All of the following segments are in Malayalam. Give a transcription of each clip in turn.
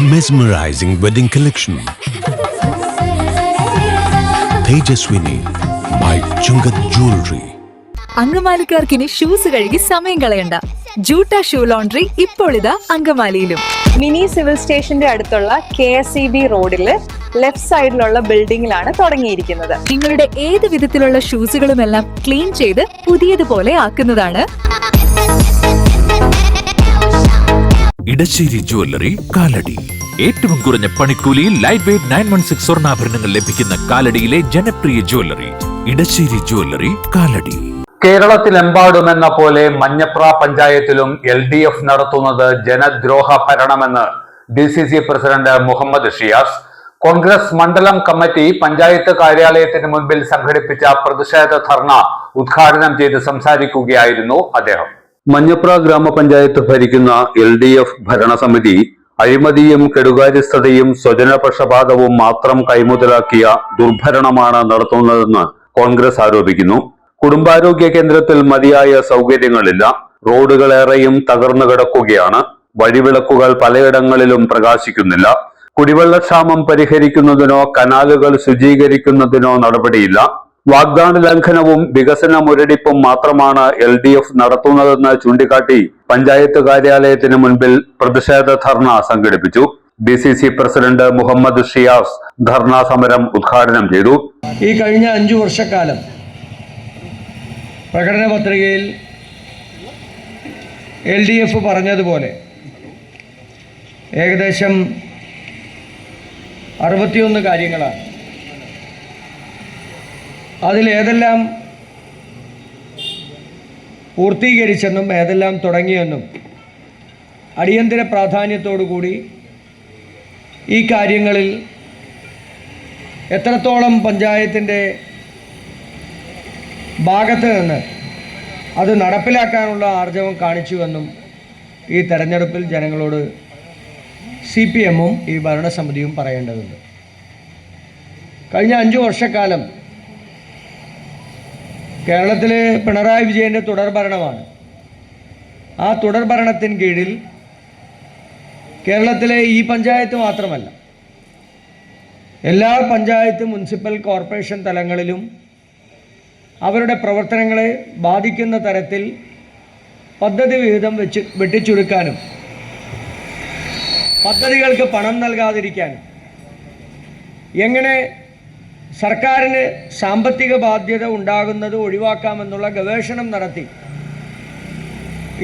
Mesmerizing wedding collection. Tejaswini by Chungat Jewelry. അങ്കമാലിക്കാർക്കിനി ഷൂസ് കഴുകി സമയം കളയണ്ട ജൂട്ട ഷൂ ലോണ്ടറി ഇപ്പോൾ ഇതാ അങ്കമാലിയിലും മിനി സിവിൽ സ്റ്റേഷന്റെ അടുത്തുള്ള കെ എസ് ഇ ബി റോഡിൽ ലെഫ്റ്റ് സൈഡിലുള്ള ബിൽഡിംഗിലാണ് തുടങ്ങിയിരിക്കുന്നത് നിങ്ങളുടെ ഏത് വിധത്തിലുള്ള ഷൂസുകളും എല്ലാം ക്ലീൻ ചെയ്ത് പുതിയതുപോലെ ആക്കുന്നതാണ് ഇടശ്ശേരി ജുവല്ലറി കാലടി. ഏറ്റവും കുറഞ്ഞ പണിക്കൂലിയിൽ light weight nine one six സ്വർണാഭരണങ്ങൾ ലഭിക്കുന്ന കാലടിയിലെ ജനപ്രിയ ജുവല്ലറി ഇടശ്ശേരി ജുവല്ലറി കാലടി. കേരളത്തിലെമ്പാടുമെന്ന പോലെ മഞ്ഞപ്ര പഞ്ചായത്തിലും എൽ ഡി എഫ് നടത്തുന്നത് ജനദ്രോഹ ഭരണമെന്ന് D C C president Muhammad Shiyas Congress മണ്ഡലം കമ്മിറ്റി പഞ്ചായത്ത് കാര്യാലയത്തിന് മുൻപിൽ സംഘടിപ്പിച്ച പ്രതിഷേധ ധർണ ഉദ്ഘാടനം ചെയ്ത് സംസാരിക്കുകയായിരുന്നു അദ്ദേഹം. മഞ്ഞപ്ര ഗ്രാമപഞ്ചായത്ത് ഭരിക്കുന്ന എൽ ഡി എഫ് ഭരണസമിതി അഴിമതിയും കെടുകാര്യസ്ഥതയും സ്വജനപക്ഷപാതവും മാത്രം കൈമുതലാക്കിയ ദുർഭരണമാണ് നടത്തുന്നതെന്ന് കോൺഗ്രസ് ആരോപിക്കുന്നു. കുടുംബാരോഗ്യ കേന്ദ്രത്തിൽ മതിയായ സൗകര്യങ്ങളില്ല. റോഡുകളേറെയും തകർന്നു കിടക്കുകയാണ്. വഴിവിളക്കുകൾ പലയിടങ്ങളിലും പ്രകാശിക്കുന്നില്ല. കുടിവെള്ളക്ഷാമം പരിഹരിക്കുന്നതിനോ കനാലുകൾ ശുചീകരിക്കുന്നതിനോ നടപടിയില്ല. വാഗ്ദാന ലംഘനവും വികസന മുരടിപ്പും മാത്രമാണ് എൽ ഡി എഫ് നടത്തുന്നതെന്ന് ചൂണ്ടിക്കാട്ടി പഞ്ചായത്ത് കാര്യാലയത്തിന് മുൻപിൽ പ്രതിഷേധ ധർണ സംഘടിപ്പിച്ചു. D C C president Muhammad Shiyas dharna സമരം ഉദ്ഘാടനം ചെയ്തു. ഈ കഴിഞ്ഞ അഞ്ചു വർഷക്കാലം പ്രകടന പത്രികയിൽ എൽ ഡി എഫ് പറഞ്ഞതുപോലെ ഏകദേശം അറുപത്തിയൊന്ന് കാര്യങ്ങളാണ്. അതിലേതെല്ലാം പൂർത്തീകരിച്ചെന്നും ഏതെല്ലാം തുടങ്ങിയെന്നും അടിയന്തര പ്രാധാന്യത്തോടു കൂടി ഈ കാര്യങ്ങളിൽ എത്രത്തോളം പഞ്ചായത്തിന്റെ ഭാഗത്ത് നിന്ന് അത് നടപ്പിലാക്കാനുള്ള ആർജവം കാണിച്ചുവെന്നും ഈ തെരഞ്ഞെടുപ്പിൽ ജനങ്ങളോട് സി പി എമ്മും ഈ ഭരണസമിതിയും പറയേണ്ടതുണ്ട്. കഴിഞ്ഞ അഞ്ചു വർഷക്കാലം കേരളത്തിൽ പിണറായി വിജയന്റെ തുടർ ഭരണമാണ്. ആ തുടർ ഭരണത്തിന് കീഴിൽ കേരളത്തിലെ ഈ പഞ്ചായത്ത് മാത്രമല്ല എല്ലാ പഞ്ചായത്ത് മുനിസിപ്പൽ കോർപ്പറേഷൻ തലങ്ങളിലും അവരുടെ പ്രവർത്തനങ്ങളെ ബാധിക്കുന്ന തരത്തിൽ പദ്ധതി വിഹിതം വെച്ച് വെട്ടിച്ചുരുക്കാനും പദ്ധതികൾക്ക് പണം നൽകാതിരിക്കാനും എങ്ങനെ സർക്കാരിന് സാമ്പത്തിക ബാധ്യത ഉണ്ടാകുന്നത് ഒഴിവാക്കാമെന്നുള്ള ഗവേഷണം നടത്തി.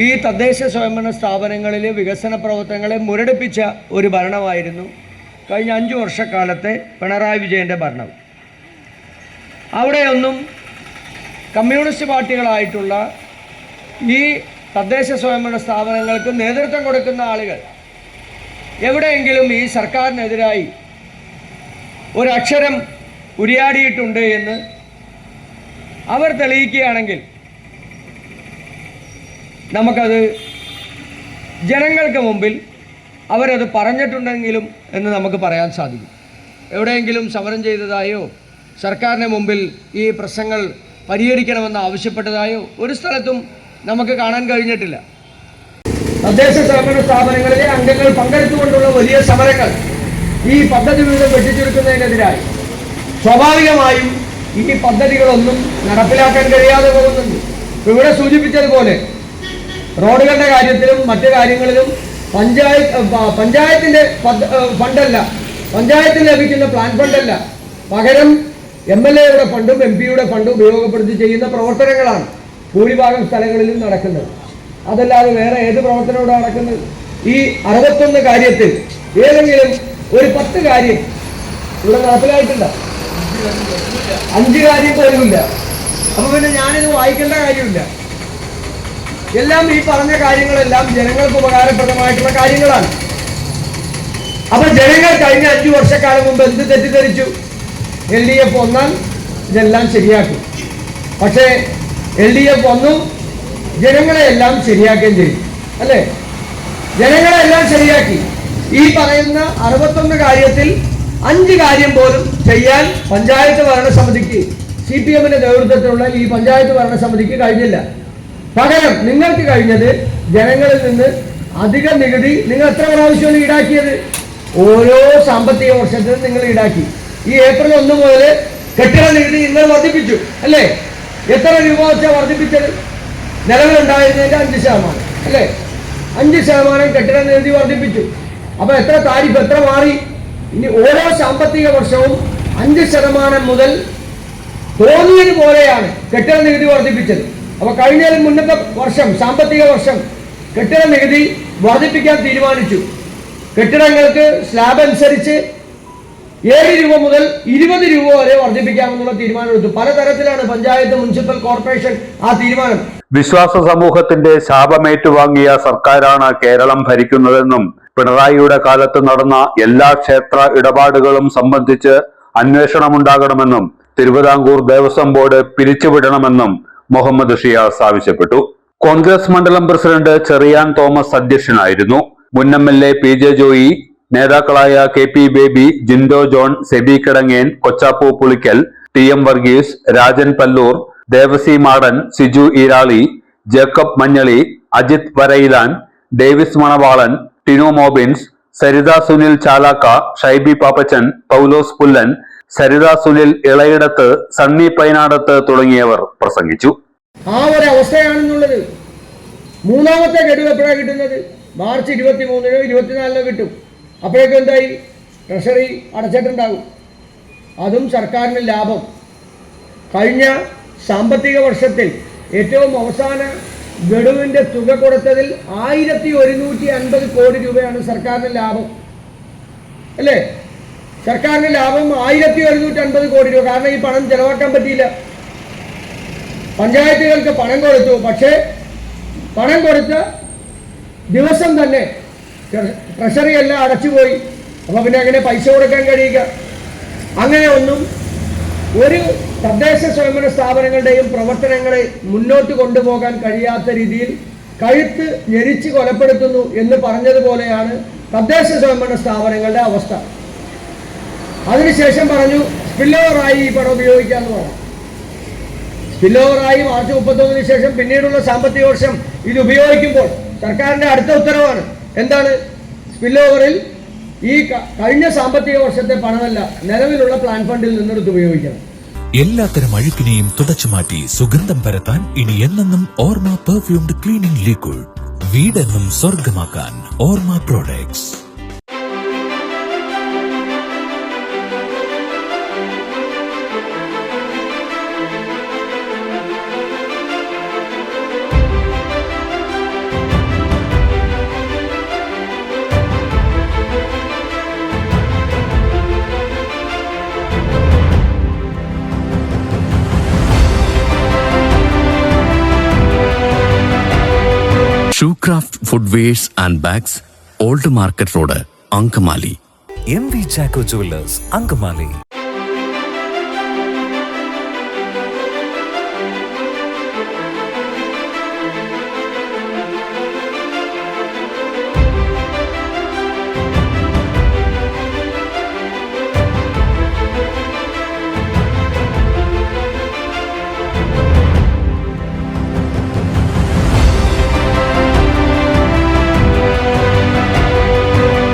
ഈ തദ്ദേശ സ്വയംഭരണ സ്ഥാപനങ്ങളിലെ വികസന പ്രവർത്തനങ്ങളെ മുരടിപ്പിച്ച ഒരു ഭരണമായിരുന്നു കഴിഞ്ഞ അഞ്ച് വർഷക്കാലത്തെ പിണറായി വിജയന്റെ ഭരണം. അവിടെയൊന്നും കമ്മ്യൂണിസ്റ്റ് പാർട്ടികളായിട്ടുള്ള ഈ തദ്ദേശ സ്വയംഭരണ സ്ഥാപനങ്ങൾക്ക് നേതൃത്വം കൊടുക്കുന്ന ആളുകൾ എവിടെയെങ്കിലും ഈ സർക്കാരിനെതിരായി ഒരക്ഷരം ഉരിയാടിയിട്ടുണ്ട് എന്ന് അവർ തെളിയിക്കുകയാണെങ്കിൽ നമുക്കത് ജനങ്ങൾക്ക് മുമ്പിൽ അവരത് പറഞ്ഞിട്ടുണ്ടെങ്കിലും എന്ന് നമുക്ക് പറയാൻ സാധിക്കും. എവിടെയെങ്കിലും സമരം ചെയ്തതായോ സർക്കാരിന് മുമ്പിൽ ഈ പ്രശ്നങ്ങൾ പരിഹരിക്കണമെന്ന് ആവശ്യപ്പെട്ടതായോ ഒരു സ്ഥലത്തും നമുക്ക് കാണാൻ കഴിഞ്ഞിട്ടില്ല. തദ്ദേശ സ്വയംഭരണ സ്ഥാപനങ്ങളിലെ അംഗങ്ങൾ പങ്കെടുത്തുകൊണ്ടുള്ള വലിയ സമരങ്ങൾ ഈ പദ്ധതി വീതം വെട്ടിച്ചുരുക്കുന്നതിനെതിരായി സ്വാഭാവികമായും ഈ പദ്ധതികളൊന്നും നടപ്പിലാക്കാൻ കഴിയാതെ പോകുന്നുണ്ട്. ഇവിടെ സൂചിപ്പിച്ചതുപോലെ റോഡുകളുടെ കാര്യത്തിലും മറ്റു കാര്യങ്ങളിലും പഞ്ചായത്ത് പഞ്ചായത്തിന്റെ ഫണ്ടല്ല. പഞ്ചായത്തിന് ലഭിക്കുന്ന പ്ലാൻ ഫണ്ടല്ല. പകരം എം എൽ എയുടെ ഫണ്ടും എം പിയുടെ ഫണ്ടും ഉപയോഗപ്പെടുത്തി ചെയ്യുന്ന പ്രവർത്തനങ്ങളാണ് ഭൂരിഭാഗം സ്ഥലങ്ങളിലും നടക്കുന്നത്. അതല്ലാതെ വേറെ ഏത് പ്രവർത്തനം ഇവിടെ നടക്കുന്നത്? ഈ അറുപത്തൊന്ന് കാര്യത്തിൽ ഏതെങ്കിലും ഒരു പത്ത് കാര്യം ഇവിടെ നടപ്പിലായിട്ടുണ്ടോ. അഞ്ച് കാര്യം പോലുമില്ല അപ്പൊ പിന്നെ ഞാനിത് വായിക്കേണ്ട കാര്യമില്ല. എല്ലാം ഈ പറഞ്ഞ കാര്യങ്ങളെല്ലാം ജനങ്ങൾക്ക് ഉപകാരപ്രദമായിട്ടുള്ള കാര്യങ്ങളാണ്. അപ്പൊ ജനങ്ങൾ കഴിഞ്ഞ അഞ്ചു വർഷക്കാലം മുമ്പ് എന്ത് തെറ്റിദ്ധരിച്ചു? എൽ ഡി എഫ് ഒന്നാൽ ഇതെല്ലാം ശരിയാക്കും. പക്ഷേ എൽ ഡി എഫ് ഒന്നും ജനങ്ങളെ എല്ലാം ശരിയാക്കുകയും ചെയ്യും അല്ലേ? ജനങ്ങളെ എല്ലാം ശരിയാക്കി. ഈ പറയുന്ന അറുപത്തൊന്ന് കാര്യത്തിൽ അഞ്ച് കാര്യം പോലും ചെയ്യാൻ പഞ്ചായത്ത് ഭരണസമിതിക്ക് സി പി എമ്മിന്റെ നേതൃത്വത്തിലുള്ള ഈ പഞ്ചായത്ത് ഭരണസമിതിക്ക് കഴിഞ്ഞില്ല. പകരം നിങ്ങൾക്ക് കഴിഞ്ഞത് ജനങ്ങളിൽ നിന്ന് അധിക നികുതി നിങ്ങൾ എത്ര പ്രാവശ്യമാണ് ഈടാക്കിയത്? ഓരോ സാമ്പത്തിക വർഷത്തിലും നിങ്ങൾ ഈടാക്കി. ഈ ഏപ്രിൽ ഒന്ന് മുതൽ കെട്ടിട നികുതി നിങ്ങൾ വർദ്ധിപ്പിച്ചു അല്ലേ? എത്ര രൂപ വെച്ചാൽ വർദ്ധിപ്പിച്ചത്? നിലവിലുണ്ടായിരുന്നതിന്റെ അഞ്ച് ശതമാനം അല്ലേ? അഞ്ച് ശതമാനം കെട്ടിട നികുതി വർദ്ധിപ്പിച്ചു. അപ്പൊ എത്ര താരിഫ് എത്ര മാറി? ഇനി ഓരോ സാമ്പത്തിക വർഷവും അഞ്ച് ശതമാനം മുതൽ തോന്നിയത് പോലെയാണ് കെട്ടിട നികുതി വർദ്ധിപ്പിച്ചത്. അപ്പൊ കഴിഞ്ഞ മുന്നത്തെ വർഷം സാമ്പത്തിക വർഷം കെട്ടിട നികുതി വർദ്ധിപ്പിക്കാൻ തീരുമാനിച്ചു. കെട്ടിടങ്ങൾക്ക് സ്ലാബ് അനുസരിച്ച് ഏഴ് രൂപ മുതൽ ഇരുപത് രൂപ വരെ വർദ്ധിപ്പിക്കാമെന്നുള്ള തീരുമാനമെടുത്തു. പലതരത്തിലാണ് പഞ്ചായത്ത് മുനിസിപ്പൽ കോർപ്പറേഷൻ ആ തീരുമാനം. വിശ്വാസ സമൂഹത്തിന്റെ ശാപമേറ്റുവാങ്ങിയ സർക്കാരാണ് കേരളം ഭരിക്കുന്നതെന്നും പിണറായിയുടെ കാലത്ത് നടന്ന എല്ലാ ക്ഷേത്ര ഇടപാടുകളും സംബന്ധിച്ച് അന്വേഷണമുണ്ടാകണമെന്നും തിരുവിതാംകൂർ ദേവസ്വം ബോർഡ് പിരിച്ചുവിടണമെന്നും മുഹമ്മദ് ഷിയാസ് ആവശ്യപ്പെട്ടു. കോൺഗ്രസ് മണ്ഡലം പ്രസിഡന്റ് ചെറിയാൻ തോമസ് അധ്യക്ഷനായിരുന്നു. മുൻ M L A P J Joy നേതാക്കളായ K P Baby Jindo John Seby Kidangen Kochappu Pulickal T M Varghese Rajan Palloor Devasi Madan Siju Eerali Jacob Manjali Ajith Varayilan Davis Manavalan Tinu Mobins Saritha Sunil Chalakka Shaibi Pappachan പൗലോസ് പുല്ലൻ സരിത സുനിൽ ഇളയിടത്ത് സണ്ണി പൈനാടത്ത് തുടങ്ങിയവർ പ്രസംഗിച്ചു. ആ ഒരു അവസ്ഥയാണെന്നുള്ളത് മൂന്നാമത്തെ ഗഡു എപ്പോഴാണ് കിട്ടുന്നത്? മാർച്ച് ഇരുപത്തി മൂന്നിനോ ഇരുപത്തിനാലിനോ കിട്ടും. അപ്പോഴേക്കും എന്തായി? ട്രഷറി അടച്ചിട്ടുണ്ടാകും. അതും സർക്കാരിന് ലാഭം. കഴിഞ്ഞ സാമ്പത്തിക വർഷത്തിൽ ഏറ്റവും അവസാന ഗഡുവിന്റെ തുക കൊടുത്തതിൽ ആയിരത്തി ഒരുന്നൂറ്റി അൻപത് കോടി രൂപയാണ് സർക്കാരിന് ലാഭം. അല്ലേ? സർക്കാരിന് ലാഭം ആയിരത്തി ഒരുന്നൂറ്റി അൻപത് കോടി രൂപ. കാരണം ഈ പണം ചെലവാക്കാൻ പറ്റിയില്ല. പഞ്ചായത്തുകൾക്ക് പണം കൊടുത്തു. പക്ഷേ പണം കൊടുത്ത് ദിവസം തന്നെ ട്ര- ട്രഷറി എല്ലാം അടച്ചുപോയി. അപ്പോൾ പിന്നെ അങ്ങനെ പൈസ കൊടുക്കാൻ കഴിയുക? അങ്ങനെ ഒന്നും ഒരു തദ്ദേശ സ്വയംഭരണ സ്ഥാപനങ്ങളുടെയും പ്രവർത്തനങ്ങളെ മുന്നോട്ട് കൊണ്ടുപോകാൻ കഴിയാത്ത രീതിയിൽ കഴുത്ത് ഞെരിച്ച് കൊലപ്പെടുത്തുന്നു എന്ന് പറഞ്ഞതുപോലെയാണ് തദ്ദേശ സ്വയംഭരണ സ്ഥാപനങ്ങളുടെ അവസ്ഥ. അതിനുശേഷം പറഞ്ഞു സ്പില്ലോവറായി ഈ പണം ഉപയോഗിക്കാമെന്ന് പറഞ്ഞു. സ്പില്ലോവറായി മാർച്ച് മുപ്പത്തൊന്നിന് ശേഷം പിന്നീടുള്ള സാമ്പത്തിക വർഷം ഇത് ഉപയോഗിക്കുമ്പോൾ സർക്കാരിന്റെ അടുത്ത ഉത്തരവാണ്. എന്താണ്? സ്പില്ലോവറിൽ ഈ കഴിഞ്ഞ സാമ്പത്തിക വർഷത്തെ പണമല്ല നിലവിലുള്ള പ്ലാൻ ഫണ്ടിൽ നിന്നെടുത്ത് ഉപയോഗിക്കണം. എല്ലാത്തരം അഴുക്കിനെയും തുടച്ചു മാറ്റി സുഗന്ധം പരത്താൻ ഇനി എന്നെന്നും ഓർമ്മ പെർഫ്യൂംഡ് ക്ലീനിംഗ് ലിക്വിഡ് വീടെന്നും സ്വർഗമാക്കാൻ Ormma products Shoecraft footwears and bags old market road Angamaly M V Chacko jewellers Angamaly